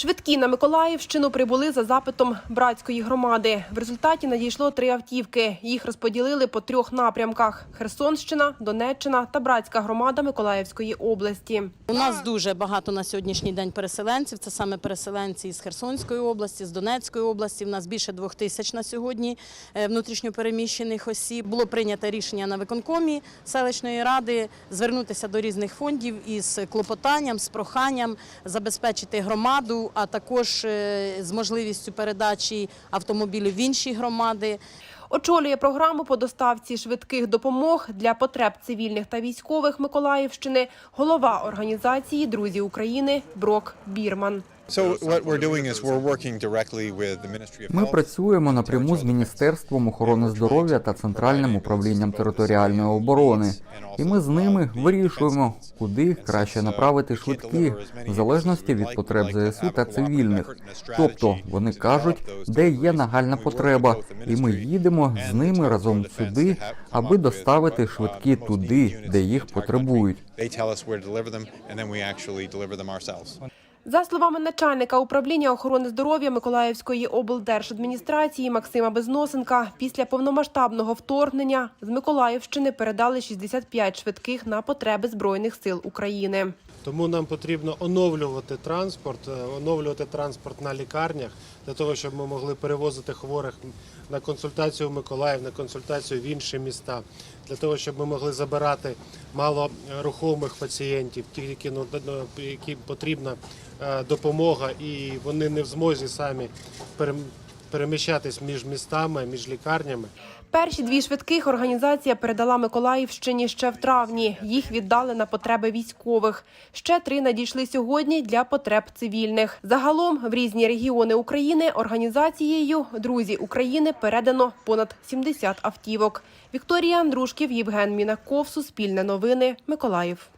Швидкі на Миколаївщину прибули за запитом братської громади. В результаті надійшло три автівки. Їх розподілили по трьох напрямках: Херсонщина, Донеччина та братська громада Миколаївської області. У нас дуже багато на сьогоднішній день переселенців. Це саме переселенці із Херсонської області, з Донецької області. У нас більше двох тисяч на сьогодні е, внутрішньопереміщених осіб. Було прийнято рішення на виконкомі селищної ради звернутися до різних фондів із клопотанням, з проханням забезпечити громаду, а також е, з можливістю передачі автомобілів в інші громади. Очолює програму по доставці швидких допомог для потреб цивільних та військових Миколаївщини голова організації Друзі України Брок Бірман. Ми працюємо напряму з Міністерством охорони здоров'я та Центральним управлінням територіальної оборони, і ми з ними вирішуємо, куди краще направити швидкі, в залежності від потреб ЗСУ та цивільних. Тобто вони кажуть, де є нагальна потреба, і ми їдемо з ними разом сюди, аби доставити швидкі туди, де їх потребують. За словами начальника управління охорони здоров'я Миколаївської облдержадміністрації Максима Безносенка, після повномасштабного вторгнення з Миколаївщини передали 65 швидких на потреби збройних сил України. Тому нам потрібно оновлювати транспорт, е, оновлювати транспорт на лікарнях для того, щоб ми могли перевозити хворих на консультацію в Миколаїв, на консультацію в інші міста, для того, щоб ми могли забирати малорухомих пацієнтів, ті, які ну ну, яким потрібна е, допомога, і вони не в змозі самі переміщатись між містами, між лікарнями. Перші дві швидких організація передала Миколаївщині ще в травні. Їх віддали на потреби військових. Ще три надійшли сьогодні для потреб цивільних. Загалом в різні регіони України організацією Друзі України передано понад 70 автівок. Вікторія Андрушків, Євген Мінаков, Суспільне новини, Миколаїв.